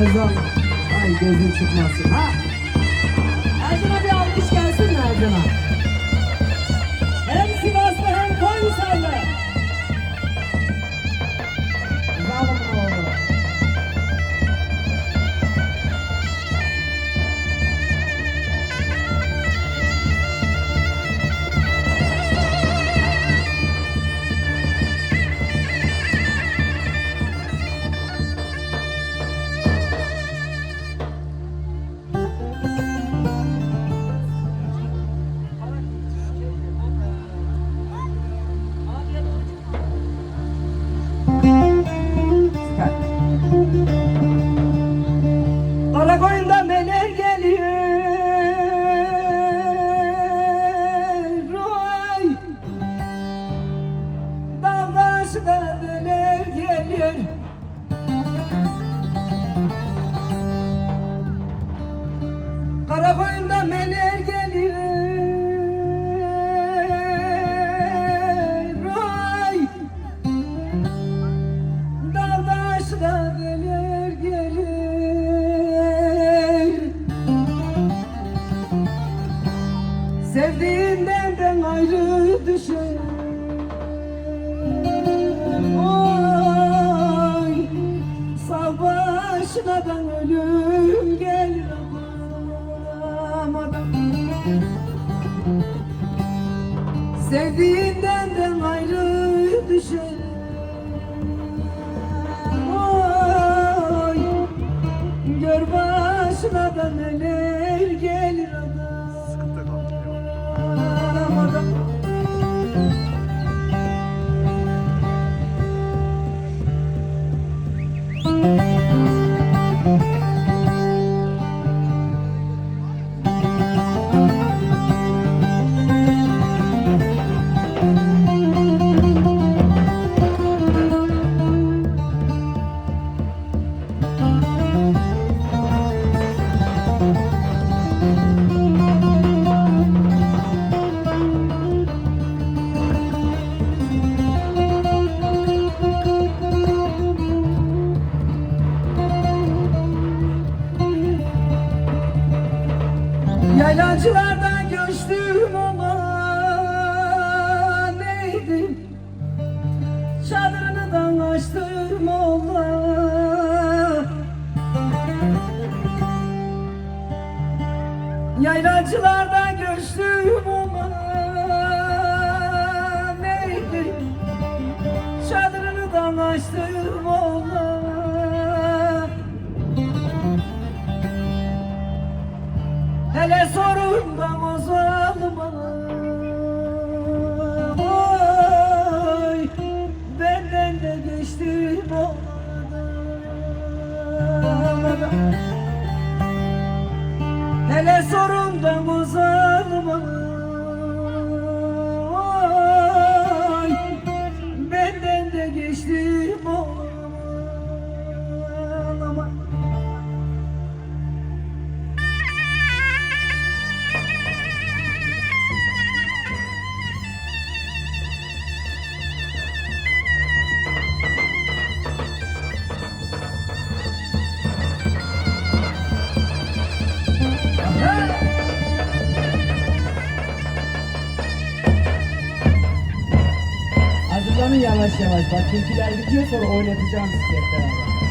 Ramazan. Ay gözün çıkmasın ha. Ercan'a bir alkış gelsin Ercan'a? Karakoyundan neler geliyor? Oy Dağdaşta neler geliyor? Neler Sevdiğinden ben ayrı düşer Oy ben ölüm gelir Aman Sevdiğinden Açtım Allah Hele sorun da o zalıma Oy. Benden de geçti o yavaş yavaş. Bak türküler bitiyor sonra oynatacağım sizi beraber.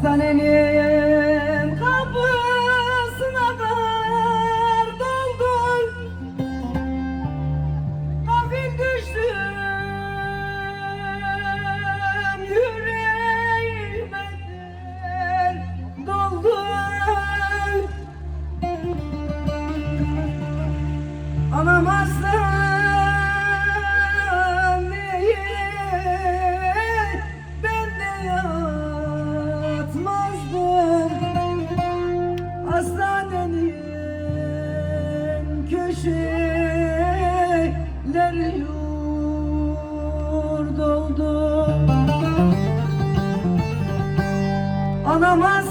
Aslan Anam